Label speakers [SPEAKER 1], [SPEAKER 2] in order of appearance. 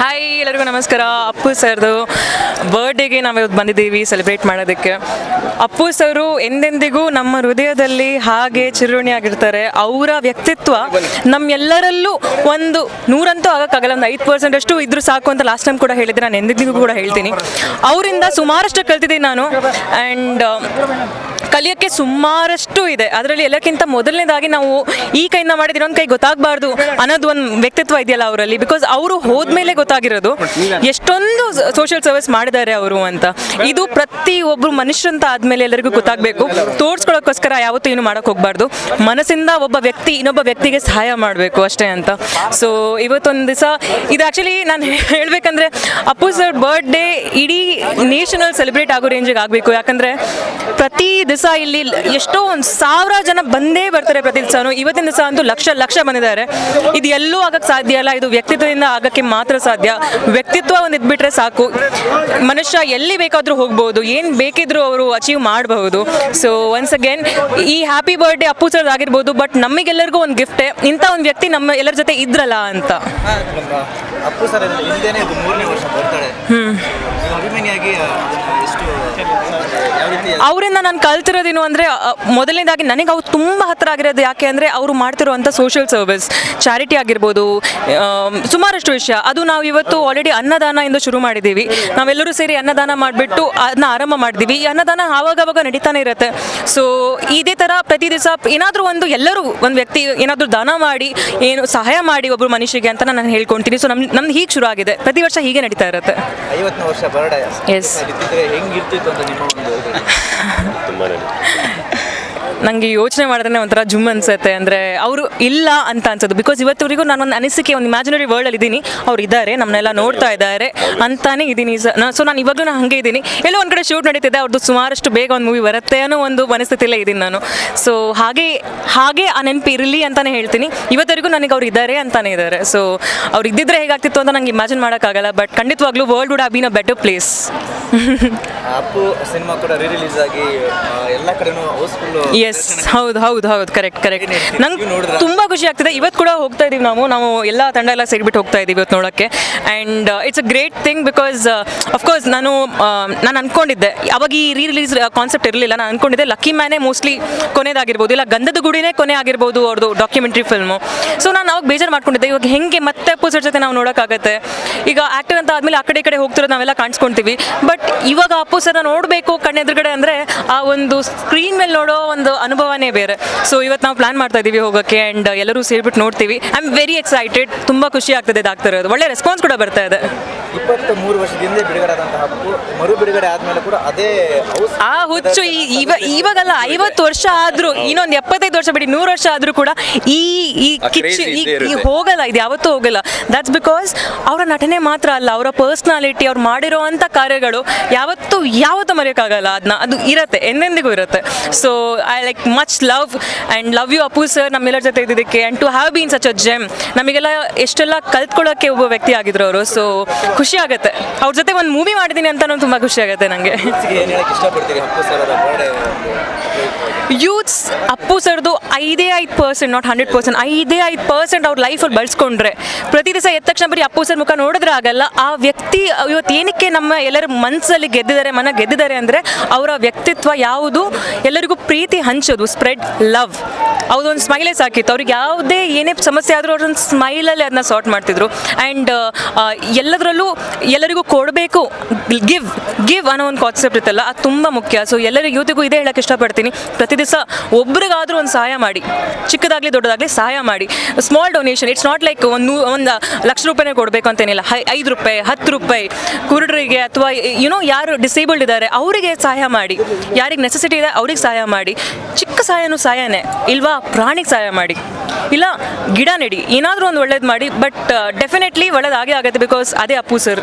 [SPEAKER 1] Hi ಎಲ್ಲರಿಗೂ ನಮಸ್ಕಾರ. ಅಪ್ಪು ಸರ್ದು. ಬರ್ಡೇಗೆ ನಾವು ಇವತ್ತು ಬಂದಿದ್ದೀವಿ ಸೆಲೆಬ್ರೇಟ್ ಮಾಡೋದಕ್ಕೆ. ಅಪ್ಪು ಸರು ಎಂದೆಂದಿಗೂ ನಮ್ಮ ಹೃದಯದಲ್ಲಿ ಹಾಗೆ ಚಿರುಣಿ ಆಗಿರ್ತಾರೆ. ಅವರ ವ್ಯಕ್ತಿತ್ವ ನಮ್ಮೆಲ್ಲರಲ್ಲೂ ಒಂದು ನೂರಂತೂ ಆಗೋಕ್ಕಾಗಲ್ಲ ಒಂದು ಐದು ಪರ್ಸೆಂಟ್ ಅಷ್ಟು ಇದ್ರು ಸಾಕು ಅಂತ ಲಾಸ್ಟ್ ಟೈಮ್ ಕೂಡ ಹೇಳಿದ್ದೆ, ನಾನು ಎಂದೆಂದಿಗೂ ಕೂಡ ಹೇಳ್ತೀನಿ. ಅವರಿಂದ ಸುಮಾರಷ್ಟು ಕಲ್ತಿದ್ದೀನಿ ನಾನು. ಆ್ಯಂಡ್ ಕಲಿಯೋಕ್ಕೆ ಸುಮಾರಷ್ಟು ಇದೆ. ಅದರಲ್ಲಿ ಎಲ್ಲಕ್ಕಿಂತ ಮೊದಲನೇದಾಗಿ ನಾವು ಈ ಕೈಯಿಂದ ಮಾಡಿದ್ರೆ ಒಂದು ಕೈ ಗೊತ್ತಾಗಬಾರ್ದು ಅನ್ನೋದು ಒಂದು ವ್ಯಕ್ತಿತ್ವ ಇದೆಯಲ್ಲ ಅವರಲ್ಲಿ. ಬಿಕಾಸ್ ಅವರು ಹೋದ್ಮೇಲೆ ಗೊತ್ತಾಗಿರೋದು. ಎಷ್ಟೊಂದು ಸೋಷಿಯಲ್ ಸರ್ವಿಸ್ ಮಾಡಿದ್ದಾರೆ ಅವರು ಅಂತ. ಇದು ಪ್ರತಿ ಒಬ್ಬರು ಮನುಷ್ಯರಂತ ಆದ್ಮೇಲೆ ಎಲ್ಲರಿಗೂ ಗೊತ್ತಾಗಬೇಕು. ತೋರ್ಸ್ಕೊಳ್ಳೋಕ್ಕೋಸ್ಕರ ಯಾವತ್ತೂ ಏನು ಮಾಡೋಕೆ ಹೋಗ್ಬಾರ್ದು. ಮನಸ್ಸಿಂದ ಒಬ್ಬ ವ್ಯಕ್ತಿ ಇನ್ನೊಬ್ಬ ವ್ಯಕ್ತಿಗೆ ಸಹಾಯ ಮಾಡಬೇಕು ಅಷ್ಟೇ ಅಂತ. ಸೊ ಇವತ್ತೊಂದು ದಿವಸ ಇದು ಆ್ಯಕ್ಚುಲಿ ನಾನು ಹೇಳಬೇಕಂದ್ರೆ ಅಪ್ಪು ಸರ್ ಬರ್ಡೇ ಇಡೀ ನೇಷನಲ್ ಸೆಲೆಬ್ರೇಟ್ ಆಗೋ ರೇಂಜಿಗೆ ಆಗಬೇಕು. ಯಾಕಂದರೆ ಪ್ರತಿ ದಿವಸ ಇಲ್ಲಿ ಎಷ್ಟೋ ಒಂದು ಸಾವಿರ ಜನ ಬಂದೇ ಬರ್ತಾರೆ ಪ್ರತಿ ದಿವಸನೂ. ಇವತ್ತಿನ ದಿವಸ ಅಂತೂ ಲಕ್ಷ ಲಕ್ಷ ಬಂದಿದ್ದಾರೆ. ಇದು ಎಲ್ಲೂ ಆಗಕ್ಕೆ ಸಾಧ್ಯ ಅಲ್ಲ. ಇದು ವ್ಯಕ್ತಿತ್ವದಿಂದ ಆಗಕ್ಕೆ ಮಾತ್ರ ಸಾಧ್ಯ. ವ್ಯಕ್ತಿತ್ವ ಒಂದು ಇದ್ಬಿಟ್ರೆ ಸಾಕು. ಮನುಷ್ಯ ಎಲ್ಲಿ ಬೇಕಾದರೂ ಹೋಗ್ಬೋದು ಏನು ಬೇಕಿದ್ರೂ ಅವರು ಅಚೀವ್ ಮಾಡಬಹುದು. ಸೊ ಒನ್ಸ್ ಅಗೇನ್ ಈ ಹ್ಯಾಪಿ ಬರ್ಡೇ ಅಪ್ಪು ಸರ್ ಆಗಿರ್ಬೋದು ಬಟ್ ನಮಗೆಲ್ಲರಿಗೂ ಒಂದು ಗಿಫ್ಟೇ ಇಂಥ ಒಂದು ವ್ಯಕ್ತಿ ನಮ್ಮ ಎಲ್ಲರ ಜೊತೆ ಇದ್ರಲ್ಲ ಅಂತ.
[SPEAKER 2] ಅಪ್ಪು ಸರ್ ಹಿಂದೆನೇ ಮೂರನೇ ವರ್ಷ ಬರ್ತಾಳೆ. ಹ್ಞೂ ಅಭಿಮಾನಿಯಾಗಿ ಎಷ್ಟು
[SPEAKER 1] ಅವರಿಂದ ನಾನು ಕಲ್ತಿರೋದೇನು ಅಂದರೆ ಮೊದಲನೇದಾಗಿ ನನಗೆ ಅವ್ರು ತುಂಬ ಹತ್ತಿರ ಆಗಿರೋದು ಯಾಕೆ ಅಂದರೆ ಅವರು ಮಾಡ್ತಿರುವಂಥ ಸೋಷಿಯಲ್ ಸರ್ವಿಸ್ ಚಾರಿಟಿ ಆಗಿರ್ಬೋದು ಸುಮಾರಷ್ಟು ವಿಷಯ. ಅದು ನಾವು ಇವತ್ತು ಆಲ್ರೆಡಿ ಅನ್ನದಾನ ಎಂದು ಶುರು ಮಾಡಿದ್ದೀವಿ ನಾವೆಲ್ಲರೂ ಸೇರಿ ಅನ್ನದಾನ ಮಾಡಿಬಿಟ್ಟು ಅದನ್ನ ಆರಂಭ ಮಾಡಿದ್ದೀವಿ ಈ ಅನ್ನದಾನ ಆವಾಗವಾಗ ನಡೀತಾನೆ ಇರುತ್ತೆ. ಸೊ ಇದೇ ಥರ ಪ್ರತಿ ದಿವಸ ಏನಾದರೂ ಒಂದು ಎಲ್ಲರೂ ಒಂದು ವ್ಯಕ್ತಿ ಏನಾದರೂ ದಾನ ಮಾಡಿ ಏನು ಸಹಾಯ ಮಾಡಿ ಒಬ್ಬರು ಮನುಷ್ಯಗೆ ಅಂತ ನಾನು ಹೇಳ್ಕೊಳ್ತೀನಿ ಸೊ ನಮ್ಮ ನಮ್ದು ಹೀಗೆ ಶುರು ಆಗಿದೆ. ಪ್ರತಿ ವರ್ಷ ಹೀಗೆ ನಡೀತಾ ಇರುತ್ತೆ.
[SPEAKER 2] ಐವತ್ತನೇ ವರ್ಷ ಬರ್ಡೇ
[SPEAKER 1] Yes.
[SPEAKER 2] ಇದ್ದಿದ್ರೆ ಹೆಂಗಿರ್ತಿತ್ತು ಅಂತ ನಿಮ್ಮ ಒಂದು ಇದು?
[SPEAKER 1] ನನಗೆ ಯೋಚನೆ ಮಾಡಿದ್ರೆ ಒಂಥರ ಜುಮ್ ಅನ್ಸುತ್ತೆ. ಅಂದರೆ ಅವರು ಇಲ್ಲ ಅಂತ ಅನ್ಸೋದು. ಬಿಕಾಸ್ ಇವತ್ತುವರೆಗೂ ನಾನು ಒಂದು ಅನಿಸಿಕೆ ಒಂದು ಇಮ್ಯಾಜಿನರಿ ವರ್ಲ್ಡಲ್ಲಿ ಇದ್ದೀನಿ. ಅವ್ರು ಇದ್ದಾರೆ ನಮ್ಮನ್ನೆಲ್ಲ ನೋಡ್ತಾ ಇದ್ದಾರೆ ಅಂತಾನೆ ಇದ್ದೀನಿ. ಸೊ ನಾನು ಇವಾಗಲೂ ನಾನು ಹಾಗೆ ಇದ್ದೀನಿ. ಎಲ್ಲೋ ಒಂದು ಕಡೆ ಶೂಟ್ ನಡೀತಿದೆ ಅವ್ರದ್ದು ಸುಮಾರಷ್ಟು ಬೇಗ ಒಂದು ಮೂವಿ ಬರುತ್ತೆ ಅನ್ನೋ ಒಂದು ಮನಸ್ಥಿತಿಯಲ್ಲೇ ಇದ್ದೀನಿ ನಾನು. ಸೊ ಹಾಗೆ ಹಾಗೆ ಆ ನೆನಪು ಇರಲಿ ಅಂತಾನೆ ಹೇಳ್ತೀನಿ. ಇವತ್ತವರೆಗೂ ನನಗೆ ಅವ್ರು ಇದ್ದಾರೆ ಅಂತಾನೆ ಇದ್ದಾರೆ. ಸೊ ಅವ್ರು ಇದ್ದಿದ್ರೆ ಹೇಗಾಗ್ತಿತ್ತು ಅಂತ ನಂಗೆ ಇಮ್ಯಾಜಿನ್ ಮಾಡೋಕ್ಕಾಗಲ್ಲ ಬಟ್ ಖಂಡಿತವಾಗ್ಲೂ world would have been a better place
[SPEAKER 2] ಆ ಅಪ್ಪು ಸಿನಿಮಾ ಕೂಡ ರಿಲೀಸ್ ಆಗಿ ಆ, ಎಲ್ಲ ಕಡೆನೂ ಹೌಸ್ಫುಲ್
[SPEAKER 1] ಎಸ್ ಹೌದು ಹೌದು ಹೌದು. ಕರೆಕ್ಟ್ ಕರೆಕ್ಟ್ ನಂಗೆ ತುಂಬಾ ಖುಷಿ ಆಗ್ತಿದೆ. ಇವತ್ತು ಕೂಡ ಹೋಗ್ತಾ ಇದೀವಿ ನಾವು. ನಾವು ಎಲ್ಲ ತಂಡ ಎಲ್ಲ ಸೇರಿಬಿಟ್ಟು ಹೋಗ್ತಾ ಇದೀವಿ ಇವತ್ತು ನೋಡೋಕ್ಕೆ. And it's a great thing because of course ನಾನು ನಾನು ಅನ್ಕೊಂಡಿದ್ದೆ. ಅವಾಗ ಈ ರೀ ರಿಲೀಸ್ ಕಾನ್ಸೆಪ್ಟ್ ಇರಲಿಲ್ಲ. ನಾನು ಅನ್ಕೊಂಡಿದ್ದೆ ಲಕ್ಕಿ ಮ್ಯಾನೇ ಮೋಸ್ಟ್ಲಿ ಕೊನೆದಾಗಿರ್ಬೋದು. ಇಲ್ಲ ಗಂಧದ ಗುಡಿನೇ ಕೊನೆ ಆಗಿರ್ಬೋದು ಅವ್ರದ್ದು ಡಾಕ್ಯುಮೆಂಟ್ರಿ ಫಿಲ್ಮು ಸೊ ನಾನು ಅವಾಗ ಬೇಜಾರು ಮಾಡ್ಕೊಂಡಿದ್ದೆ. ಇವಾಗ ಹೆಂಗೆ ಮತ್ತೆ ಅಪೋಸಿಟ್ ಜೊತೆ ನಾವು ನೋಡೋಕ್ಕಾಗತ್ತೆ? ಈಗ ಆ್ಯಕ್ಟರ್ ಅಂತ ಆದಮೇಲೆ ಆ ಕಡೆ ಈ ಕಡೆ ಹೋಗ್ತಿರೋದು ನಾವೆಲ್ಲ ಕಾಣಿಸ್ಕೊಂತೀವಿ. ಬಟ್ ಇವಾಗ ಅಪ್ಪು ಸರ್ನ ನೋಡಬೇಕು ಕಣ್ಣೆದುರುಗಡೆ ಅಂದರೆ ಆ ಒಂದು ಸ್ಕ್ರೀನ್ ಮೇಲೆ ನೋಡೋ ಒಂದು ಅನುಭವನೇ ಬೇರೆ. ಸೊ ಇವತ್ತು ನಾವು ಪ್ಲಾನ್ ಮಾಡ್ತಾ ಇದ್ದೀವಿ ಹೋಗೋಕ್ಕೆ ಆ್ಯಂಡ್ ಎಲ್ಲರೂ ಸೇರಿಬಿಟ್ಟು ನೋಡ್ತೀವಿ. ಐ ಆಮ್ ವೆರಿ ಎಕ್ಸೈಟೆಡ್ ತುಂಬ ಖುಷಿ ಆಗ್ತದೆ ಇದಾಗ್ತಾ ಇರೋದು ಒಳ್ಳೆ ರೆಸ್ಪಾನ್ಸ್ ಕೂಡ ಬರ್ತಾ ಇದೆ.
[SPEAKER 2] ಇಪ್ಪತ್ತು ಮೂರು ವರ್ಷದಿಂದ ಬಿಡುಗಡೆ ಆದಂತಹ ಅಪ್ಪು ಮರು ಬಿಡುಗಡೆ ಆದ್ಮೇಲೆ ಕೂಡ ಅದೇ
[SPEAKER 1] ಆ ಹುಚ್ಚು ಈ- ಇವ ಇವಾಗಲ್ಲ ಐವತ್ತು ವರ್ಷ ಆದ್ರೂ ಇನ್ನೊಂದು ಎಪ್ಪತ್ತೈದು ವರ್ಷ ಬಿಡಿ ನೂರು ವರ್ಷ ಆದ್ರೂ ಕೂಡ ಈ ಈ ಕಿಚ್ಚು ಈ ಈ ಹೋಗಲ್ಲ ಇದು ಯಾವತ್ತೂ ಹೋಗಲ್ಲ. ದಟ್ಸ್ ಬಿಕಾಸ್ ಅವರ ನಟನೆ ಮಾತ್ರ ಅಲ್ಲ ಅವರ ಪರ್ಸ್ನಾಲಿಟಿ ಅವ್ರು ಮಾಡಿರೋವಂಥ ಕಾರ್ಯಗಳು ಯಾವತ್ತೂ ಯಾವತ್ತೂ ಮರೆಯೋಕ್ಕಾಗಲ್ಲ. ಅದನ್ನ ಅದು ಇರತ್ತೆ ಎಂದೆಂದಿಗೂ ಇರುತ್ತೆ. So I like much love and love you Appu sir ನಮ್ಮೆಲ್ಲರ ಜೊತೆ ಇದ್ದಿದ್ದಕ್ಕೆ. And to have been such a gem ನಮಗೆಲ್ಲ ಎಷ್ಟೆಲ್ಲ ಕಲ್ತ್ಕೊಳ್ಳೋಕ್ಕೆ ಒಬ್ಬ ವ್ಯಕ್ತಿ ಆಗಿದ್ರು ಅವರು. ಸೊ ಖುಷಿ ಆಗುತ್ತೆ. ಅವ್ರ ಜೊತೆ ಒಂದು ಮೂವಿ ಮಾಡಿದ್ದೀನಿ ಅಂತಲೂ ತುಂಬ ಖುಷಿ ಆಗುತ್ತೆ ನನಗೆ ಯೂತ್ಸ್ ಅಪ್ಪು ಸರ್ದು ಐದೇ ಐದು ಪರ್ಸೆಂಟ್ ನಾಟ್ ಹಂಡ್ರೆಡ್ ಪರ್ಸೆಂಟ್ ಐದೇ ಐದು ಪರ್ಸೆಂಟ್ ಅವ್ರ ಲೈಫಲ್ಲಿ ಬಳಸ್ಕೊಂಡ್ರೆ. ಪ್ರತಿ ದಿವಸ ಎದ್ದ ತಕ್ಷಣ ಬರೀ ಅಪ್ಪು ಸರ್ ಮುಖ ನೋಡಿದ್ರೆ ಆಗಲ್ಲ. ಆ ವ್ಯಕ್ತಿ ಇವತ್ತು ಏನಕ್ಕೆ ನಮ್ಮ ಎಲ್ಲರ ಮನಸ್ಸಲ್ಲಿ ಗೆದ್ದಿದ್ದಾರೆ, ಮನ ಗೆದ್ದಿದ್ದಾರೆ ಅಂದರೆ ಅವರ ವ್ಯಕ್ತಿತ್ವ ಯಾವುದು? ಎಲ್ಲರಿಗೂ ಪ್ರೀತಿ ಹಂಚೋದು ಸ್ಪ್ರೆಡ್ ಲವ್ ಅವ್ರೊಂದು ಸ್ಮೈಲೇ ಸಾಕಿತ್ತು. ಅವ್ರಿಗೆ ಯಾವುದೇ ಏನೇ ಸಮಸ್ಯೆ ಆದರೂ ಅವ್ರೊಂದು ಸ್ಮೈಲಲ್ಲಿ ಅದನ್ನ ಸಾರ್ಟ್ ಮಾಡ್ತಿದ್ರು. ಆ್ಯಂಡ್ ಎಲ್ಲದರಲ್ಲೂ ಎಲ್ಲರಿಗೂ ಕೊಡಬೇಕು ಗಿವ್ ಗಿವ್ ಅನ್ನೋ ಒಂದು ಕಾನ್ಸೆಪ್ಟ್ ಇತ್ತಲ್ಲ, ಅದು ತುಂಬ ಮುಖ್ಯ. ಸೊ ಎಲ್ಲರ ಯೂತಿಗೂ ಇದೇ ಹೇಳಕ್ಕೆ ಇಷ್ಟಪಡ್ತೀನಿ. ಪ್ರತಿ ದಿವಸ ಒಬ್ರಿಗಾದರೂ ಒಂದು ಸಹಾಯ ಮಾಡಿ. ಚಿಕ್ಕದಾಗಲಿ ದೊಡ್ಡದಾಗಲಿ ಸಹಾಯ ಮಾಡಿ. Small donation it's not like ಒಂದು ಒಂದು ಲಕ್ಷ ರೂಪಾಯಿನೇ ಕೊಡಬೇಕು ಅಂತೇನಿಲ್ಲ. ಹೈ, ಐದು ರೂಪಾಯಿ, ಹತ್ತು ರೂಪಾಯಿ, ಕುರುಡರಿಗೆ ಅಥವಾ ಯುನೋ ಯಾರು ಡಿಸೇಬಲ್ಡ್ ಇದ್ದಾರೆ ಅವರಿಗೆ ಸಹಾಯ ಮಾಡಿ. ಯಾರಿಗೆ ನೆಸೆಸಿಟಿ ಇದೆ, ಅವ್ರಿಗೆ ಸಹಾಯ ಮಾಡಿ. ಚಿಕ್ಕ ಸಹಾಯನೂ ಸಹಾಯನೇ ಇಲ್ವಾ? ಪ್ರಾಣಿಗೆ ಸಹಾಯ ಮಾಡಿ. ಇಲ್ಲ, ಗಿಡ ನೆಡಿ. ಏನಾದರೂ ಒಂದು ಒಳ್ಳೇದು ಮಾಡಿ, ಬಟ್ ಡೆಫಿನೆಟ್ಲಿ ಒಳ್ಳೇದಾಗೇ ಆಗುತ್ತೆ ಬಿಕಾಸ್ ಅದೇ ಅಪ್ಪು ಸರ್